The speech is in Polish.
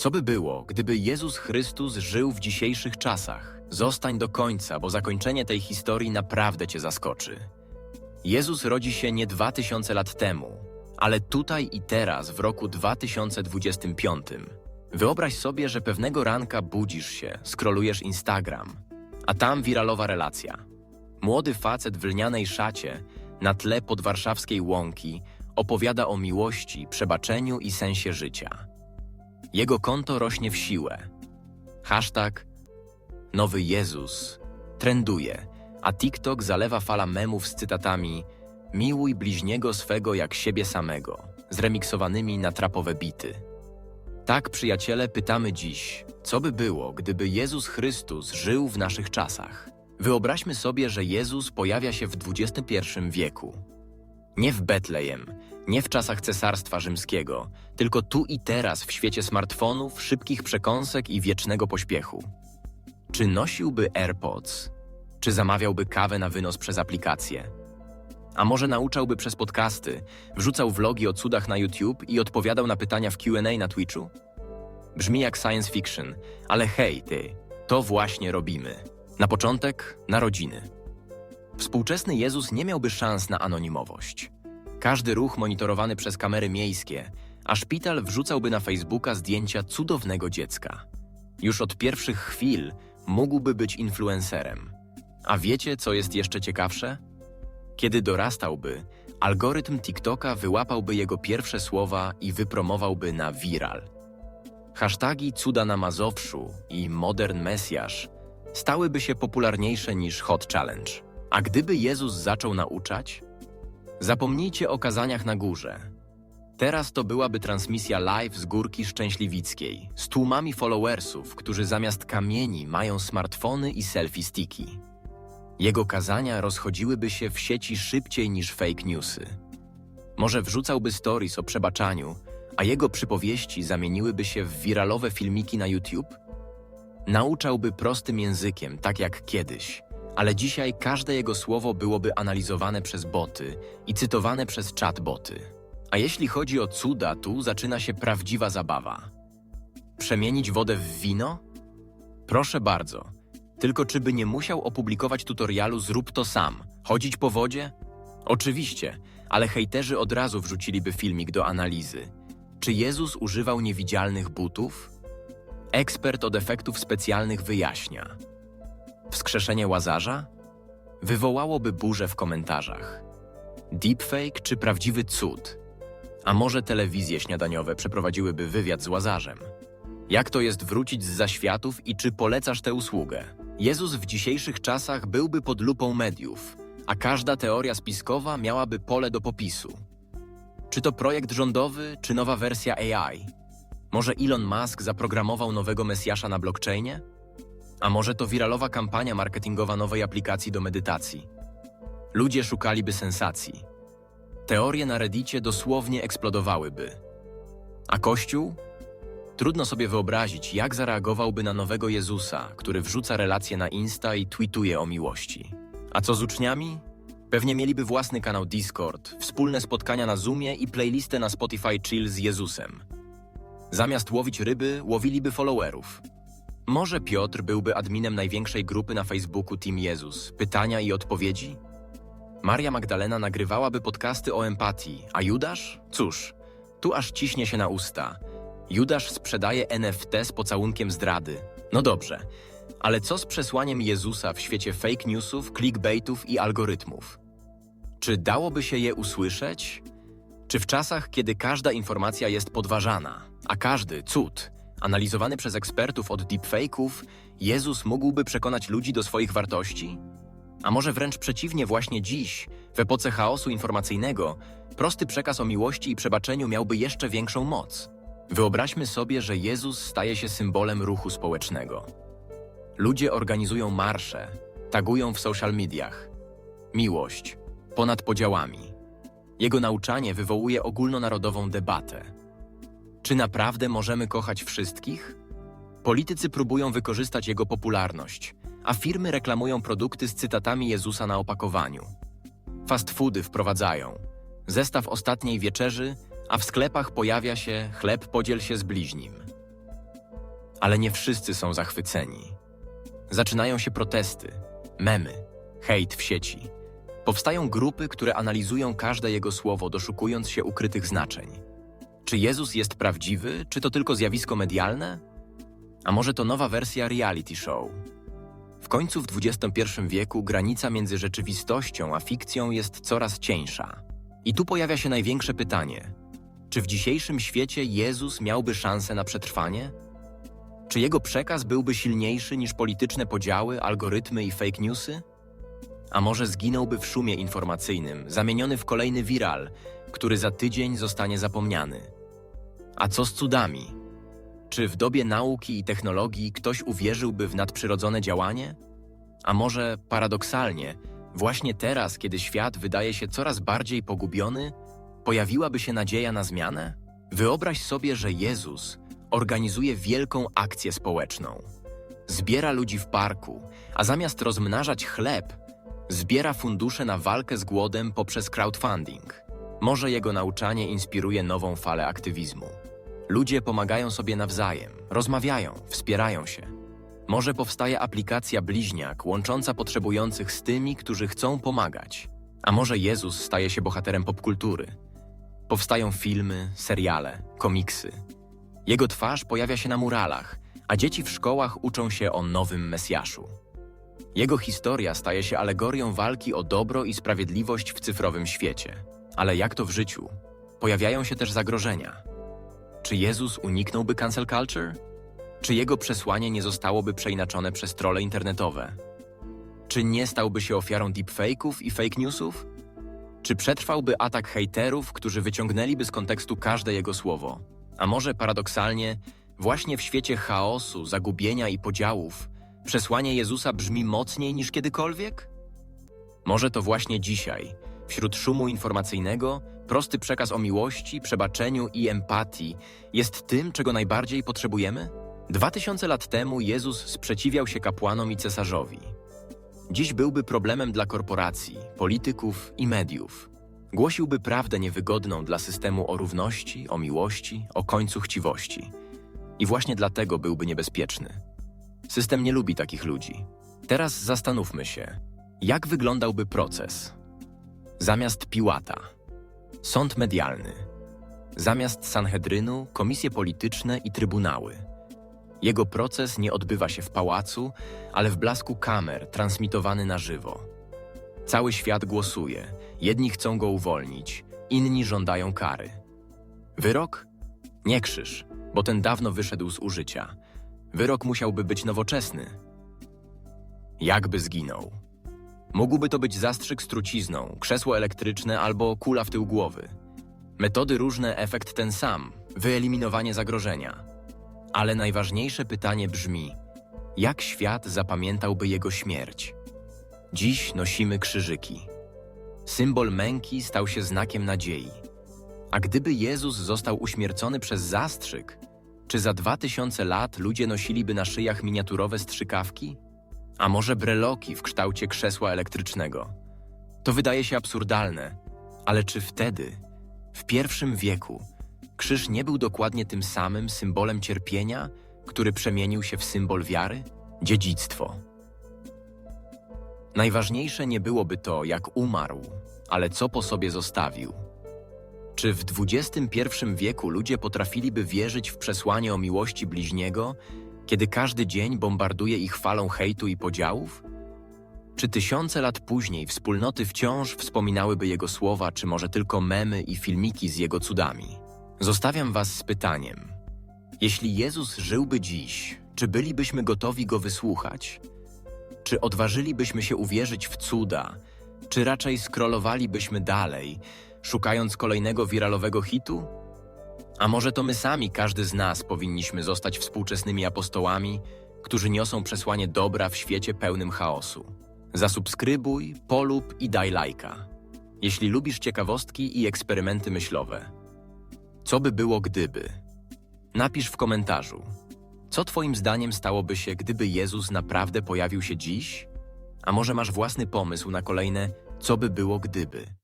Co by było, gdyby Jezus Chrystus żył w dzisiejszych czasach? Zostań do końca, bo zakończenie tej historii naprawdę cię zaskoczy. Jezus rodzi się nie 2000 lat temu, ale tutaj i teraz, w roku 2025. Wyobraź sobie, że pewnego ranka budzisz się, skrolujesz Instagram, a tam wiralowa relacja. Młody facet w lnianej szacie na tle podwarszawskiej łąki opowiada o miłości, przebaczeniu i sensie życia. Jego konto rośnie w siłę. Hashtag Nowy Jezus trenduje, a TikTok zalewa fala memów z cytatami Miłuj bliźniego swego jak siebie samego, zremiksowanymi na trapowe bity. Tak, przyjaciele, pytamy dziś, co by było, gdyby Jezus Chrystus żył w naszych czasach? Wyobraźmy sobie, że Jezus pojawia się w XXI wieku. Nie w Betlejem, nie w czasach Cesarstwa Rzymskiego, tylko tu i teraz w świecie smartfonów, szybkich przekąsek i wiecznego pośpiechu. Czy nosiłby AirPods? Czy zamawiałby kawę na wynos przez aplikację? A może nauczałby przez podcasty, wrzucał vlogi o cudach na YouTube i odpowiadał na pytania w QA na Twitchu? Brzmi jak science fiction, ale hej, ty, to właśnie robimy. Na początek narodziny. Współczesny Jezus nie miałby szans na anonimowość. Każdy ruch monitorowany przez kamery miejskie, a szpital wrzucałby na Facebooka zdjęcia cudownego dziecka. Już od pierwszych chwil mógłby być influencerem. A wiecie, co jest jeszcze ciekawsze? Kiedy dorastałby, algorytm TikToka wyłapałby jego pierwsze słowa i wypromowałby na viral. Hasztagi cuda na Mazowszu i modern Mesjasz stałyby się popularniejsze niż Hot Challenge. A gdyby Jezus zaczął nauczać? Zapomnijcie o kazaniach na górze. Teraz to byłaby transmisja live z Górki Szczęśliwickiej z tłumami followersów, którzy zamiast kamieni mają smartfony i selfie sticki. Jego kazania rozchodziłyby się w sieci szybciej niż fake newsy. Może wrzucałby stories o przebaczaniu, a jego przypowieści zamieniłyby się w wiralowe filmiki na YouTube? Nauczałby prostym językiem, tak jak kiedyś, ale dzisiaj każde jego słowo byłoby analizowane przez boty i cytowane przez chatboty. A jeśli chodzi o cuda, tu zaczyna się prawdziwa zabawa. Przemienić wodę w wino? Proszę bardzo. Tylko czy by nie musiał opublikować tutorialu Zrób to sam? Chodzić po wodzie? Oczywiście, ale hejterzy od razu wrzuciliby filmik do analizy. Czy Jezus używał niewidzialnych butów? Ekspert od efektów specjalnych wyjaśnia. Wskrzeszenie Łazarza? Wywołałoby burzę w komentarzach. Deepfake czy prawdziwy cud? A może telewizje śniadaniowe przeprowadziłyby wywiad z Łazarzem? Jak to jest wrócić z zaświatów i czy polecasz tę usługę? Jezus w dzisiejszych czasach byłby pod lupą mediów, a każda teoria spiskowa miałaby pole do popisu. Czy to projekt rządowy, czy nowa wersja AI? Może Elon Musk zaprogramował nowego Mesjasza na blockchainie? A może to wiralowa kampania marketingowa nowej aplikacji do medytacji? Ludzie szukaliby sensacji. Teorie na Reddicie dosłownie eksplodowałyby. A Kościół? Trudno sobie wyobrazić, jak zareagowałby na nowego Jezusa, który wrzuca relacje na Insta i tweetuje o miłości. A co z uczniami? Pewnie mieliby własny kanał Discord, wspólne spotkania na Zoomie i playlistę na Spotify Chill z Jezusem. Zamiast łowić ryby, łowiliby followerów. Może Piotr byłby adminem największej grupy na Facebooku Team Jezus, pytania i odpowiedzi? Maria Magdalena nagrywałaby podcasty o empatii, a Judasz? Cóż, tu aż ciśnie się na usta. Judasz sprzedaje NFT z pocałunkiem zdrady. No dobrze, ale co z przesłaniem Jezusa w świecie fake newsów, clickbaitów i algorytmów? Czy dałoby się je usłyszeć? Czy w czasach, kiedy każda informacja jest podważana, a każdy cud, analizowany przez ekspertów od deepfake'ów, Jezus mógłby przekonać ludzi do swoich wartości? A może wręcz przeciwnie, właśnie dziś, w epoce chaosu informacyjnego, prosty przekaz o miłości i przebaczeniu miałby jeszcze większą moc? Wyobraźmy sobie, że Jezus staje się symbolem ruchu społecznego. Ludzie organizują marsze, tagują w social mediach. Miłość, ponad podziałami. Jego nauczanie wywołuje ogólnonarodową debatę. Czy naprawdę możemy kochać wszystkich? Politycy próbują wykorzystać jego popularność, a firmy reklamują produkty z cytatami Jezusa na opakowaniu. Fast foody wprowadzają zestaw ostatniej wieczerzy, a w sklepach pojawia się chleb podziel się z bliźnim. Ale nie wszyscy są zachwyceni. Zaczynają się protesty, memy, hejt w sieci. Powstają grupy, które analizują każde jego słowo, doszukując się ukrytych znaczeń. Czy Jezus jest prawdziwy, czy to tylko zjawisko medialne? A może to nowa wersja reality show? W końcu w XXI wieku granica między rzeczywistością a fikcją jest coraz cieńsza. I tu pojawia się największe pytanie: czy w dzisiejszym świecie Jezus miałby szansę na przetrwanie? Czy jego przekaz byłby silniejszy niż polityczne podziały, algorytmy i fake newsy? A może zginąłby w szumie informacyjnym, zamieniony w kolejny viral, który za tydzień zostanie zapomniany? A co z cudami? Czy w dobie nauki i technologii ktoś uwierzyłby w nadprzyrodzone działanie? A może paradoksalnie, właśnie teraz, kiedy świat wydaje się coraz bardziej pogubiony, pojawiłaby się nadzieja na zmianę? Wyobraź sobie, że Jezus organizuje wielką akcję społeczną. Zbiera ludzi w parku, a zamiast rozmnażać chleb, zbiera fundusze na walkę z głodem poprzez crowdfunding. Może jego nauczanie inspiruje nową falę aktywizmu. Ludzie pomagają sobie nawzajem, rozmawiają, wspierają się. Może powstaje aplikacja bliźniak łącząca potrzebujących z tymi, którzy chcą pomagać. A może Jezus staje się bohaterem popkultury. Powstają filmy, seriale, komiksy. Jego twarz pojawia się na muralach, a dzieci w szkołach uczą się o nowym Mesjaszu. Jego historia staje się alegorią walki o dobro i sprawiedliwość w cyfrowym świecie. Ale jak to w życiu? Pojawiają się też zagrożenia. Czy Jezus uniknąłby cancel culture? Czy jego przesłanie nie zostałoby przeinaczone przez trole internetowe? Czy nie stałby się ofiarą deepfake'ów i fake newsów? Czy przetrwałby atak hejterów, którzy wyciągnęliby z kontekstu każde jego słowo? A może paradoksalnie, właśnie w świecie chaosu, zagubienia i podziałów, przesłanie Jezusa brzmi mocniej niż kiedykolwiek? Może to właśnie dzisiaj, wśród szumu informacyjnego, prosty przekaz o miłości, przebaczeniu i empatii jest tym, czego najbardziej potrzebujemy? Dwa tysiące lat temu Jezus sprzeciwiał się kapłanom i cesarzowi. Dziś byłby problemem dla korporacji, polityków i mediów. Głosiłby prawdę niewygodną dla systemu o równości, o miłości, o końcu chciwości. I właśnie dlatego byłby niebezpieczny. System nie lubi takich ludzi. Teraz zastanówmy się, jak wyglądałby proces? Zamiast Piłata, sąd medialny. Zamiast Sanhedrynu, komisje polityczne i trybunały. Jego proces nie odbywa się w pałacu, ale w blasku kamer, transmitowany na żywo. Cały świat głosuje. Jedni chcą go uwolnić, inni żądają kary. Wyrok? Nie krzyż, bo ten dawno wyszedł z użycia. Wyrok musiałby być nowoczesny. Jakby zginął. Mógłby to być zastrzyk z trucizną, krzesło elektryczne albo kula w tył głowy. Metody różne, efekt ten sam wyeliminowanie zagrożenia. Ale najważniejsze pytanie brzmi: jak świat zapamiętałby jego śmierć? Dziś nosimy krzyżyki. Symbol męki stał się znakiem nadziei. A gdyby Jezus został uśmiercony przez zastrzyk, czy za dwa tysiące lat ludzie nosiliby na szyjach miniaturowe strzykawki? A może breloki w kształcie krzesła elektrycznego? To wydaje się absurdalne, ale czy wtedy, w pierwszym wieku, krzyż nie był dokładnie tym samym symbolem cierpienia, który przemienił się w symbol wiary? Dziedzictwo. Najważniejsze nie byłoby to, jak umarł, ale co po sobie zostawił. Czy w XXI wieku ludzie potrafiliby wierzyć w przesłanie o miłości bliźniego, kiedy każdy dzień bombarduje ich falą hejtu i podziałów? Czy tysiące lat później wspólnoty wciąż wspominałyby jego słowa, czy może tylko memy i filmiki z jego cudami? Zostawiam was z pytaniem. Jeśli Jezus żyłby dziś, czy bylibyśmy gotowi go wysłuchać? Czy odważylibyśmy się uwierzyć w cuda, czy raczej skrolowalibyśmy dalej, szukając kolejnego wiralowego hitu? A może to my sami, każdy z nas, powinniśmy zostać współczesnymi apostołami, którzy niosą przesłanie dobra w świecie pełnym chaosu? Zasubskrybuj, polub i daj lajka. Jeśli lubisz ciekawostki i eksperymenty myślowe. Co by było gdyby? Napisz w komentarzu. Co Twoim zdaniem stałoby się, gdyby Jezus naprawdę pojawił się dziś? A może masz własny pomysł na kolejne co by było gdyby?